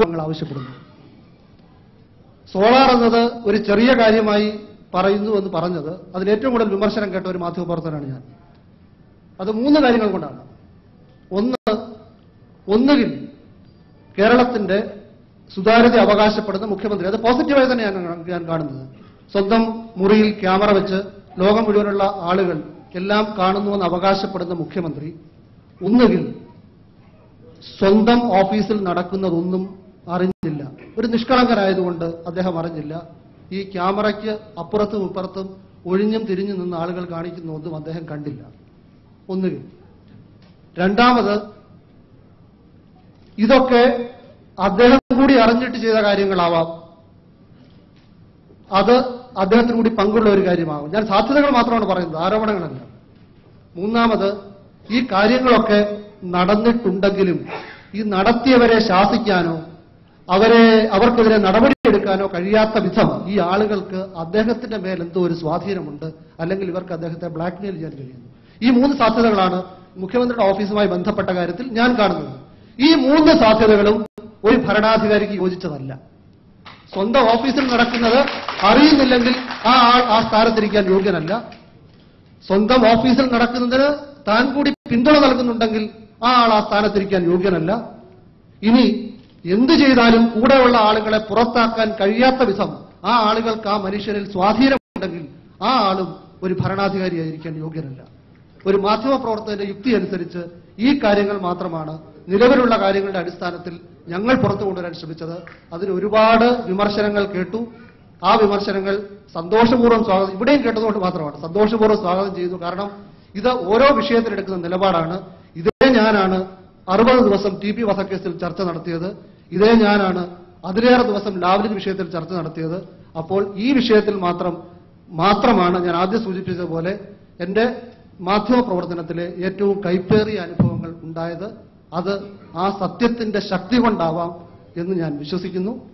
ഞങ്ങൾ ആവശ്യപ്പെടുന്നു. സോളാർ എന്നത് ഒരു ചെറിയ കാര്യമായി പറയുന്നു എന്ന് പറഞ്ഞത് അതിൽ ഏറ്റവും കൂടുതൽ വിമർശനം കേട്ട ഒരു മാധ്യമപ്രവർത്തനാണ് ഞാൻ. അത് മൂന്ന് കാര്യങ്ങൾ കൊണ്ടാണ്. ഒന്ന് ഒന്നുകിൽ കേരളത്തിന്റെ സുതാര്യത അവകാശപ്പെടുന്ന മുഖ്യമന്ത്രി. അത് പോസിറ്റീവായി തന്നെയാണ് ഞാൻ കാണുന്നത്. സ്വന്തം മുറിയിൽ ക്യാമറ വെച്ച് ലോകം മുഴുവനുള്ള ആളുകൾ എല്ലാം കാണുന്നുവെന്ന് അവകാശപ്പെടുന്ന മുഖ്യമന്ത്രി. ഒന്നുകിൽ സ്വന്തം ഓഫീസിൽ നടക്കുന്നതൊന്നും അറിഞ്ഞില്ല. ഒരു നിഷ്കളങ്കനായതുകൊണ്ട് അദ്ദേഹം അറിഞ്ഞില്ല. ഈ ക്യാമറയ്ക്ക് അപ്പുറത്തും ഇപ്പുറത്തും ഒഴിഞ്ഞും തിരിഞ്ഞു നിന്ന് ആളുകൾ കാണിക്കുന്ന ഒന്നും അദ്ദേഹം കണ്ടില്ല. ഒന്നുകിൽ രണ്ടാമത് ഇതൊക്കെ അദ്ദേഹം കൂടി അറിഞ്ഞിട്ട് ചെയ്ത കാര്യങ്ങളാവാം. അത് അദ്ദേഹത്തിന് കൂടി പങ്കുള്ള ഒരു കാര്യമാകും ഞാൻ സാധ്യതകൾ മാത്രമാണ് പറയുന്നത് ആരോപണങ്ങളല്ല. മൂന്നാമത് ഈ കാര്യങ്ങളൊക്കെ നടന്നിട്ടുണ്ടെങ്കിലും ഈ നടത്തിയവരെ ശാസിക്കാനോ അവരെ അവർക്കെതിരെ നടപടിയെടുക്കാനോ കഴിയാത്ത വിധം ഈ ആളുകൾക്ക് അദ്ദേഹത്തിന്റെ മേൽ എന്തോ ഒരു സ്വാധീനമുണ്ട്. അല്ലെങ്കിൽ ഇവർക്ക് അദ്ദേഹത്തെ ബ്ലാക്ക്മെയിൽ ചെയ്യാൻ കഴിയുന്നു. ഈ മൂന്ന് സാധ്യതകളാണ് മുഖ്യമന്ത്രിയുടെ ഓഫീസുമായി ബന്ധപ്പെട്ട കാര്യത്തിൽ ഞാൻ കാണുന്നത്. ഈ മൂന്ന് സാധ്യതകളും ഒരു ഭരണാധികാരിക്ക് യോജിച്ചതല്ല. സ്വന്തം ഓഫീസിൽ നടക്കുന്നത് അറിയുന്നില്ലെങ്കിൽ ആ ആൾ ആ സ്ഥാനത്തിരിക്കാൻ യോഗ്യനല്ല. സ്വന്തം ഓഫീസിൽ നടക്കുന്നതിന് താൻ കൂടി പിന്തുണ നൽകുന്നുണ്ടെങ്കിൽ ആ ആൾ ആ സ്ഥാനത്തിരിക്കാൻ യോഗ്യനല്ല. ഇനി എന്തു ചെയ്താലും കൂടെയുള്ള ആളുകളെ പുറത്താക്കാൻ കഴിയാത്ത വിധം ആ ആളുകൾക്ക് ആ മനുഷ്യരിൽ സ്വാധീനമുണ്ടെങ്കിൽ ആ ആളും ഒരു ഭരണാധികാരിയായിരിക്കാൻ യോഗ്യനല്ല ഒരു മാധ്യമപ്രവർത്തകന്റെ യുക്തി അനുസരിച്ച് ഈ കാര്യങ്ങൾ മാത്രമാണ് നിലവിലുള്ള കാര്യങ്ങളുടെ അടിസ്ഥാനത്തിൽ ഞങ്ങൾ പുറത്തു കൊണ്ടുവരാൻ ശ്രമിച്ചത്. അതിന് ഒരുപാട് വിമർശനങ്ങൾ കേട്ടു. ആ വിമർശനങ്ങൾ സന്തോഷപൂർവം സ്വാഗതം ഇവിടെയും കേട്ടതുകൊണ്ട് മാത്രമാണ് സന്തോഷപൂർവം സ്വാഗതം ചെയ്തു. കാരണം ഇത് ഓരോ വിഷയത്തിലെടുക്കുന്ന നിലപാടാണ്. ഇതേ ഞാനാണ് അറുപത് ദിവസം ടി പി വധക്കേസിൽ ചർച്ച നടത്തിയത്. ഇതേ ഞാനാണ്. അതിലേറെ ദിവസം ലാവ്ലിൻ വിഷയത്തിൽ ചർച്ച നടത്തിയത്. അപ്പോൾ ഈ വിഷയത്തിൽ മാത്രം മാത്രമാണ് ഞാൻ ആദ്യം സൂചിപ്പിച്ചതുപോലെ എന്റെ മാധ്യമ പ്രവർത്തനത്തിലെ ഏറ്റവും കൈപ്പേറിയ അനുഭവങ്ങൾ ഉണ്ടായത്. അത് ആ സത്യത്തിന്റെ ശക്തി കൊണ്ടാവാം എന്ന് ഞാൻ വിശ്വസിക്കുന്നു.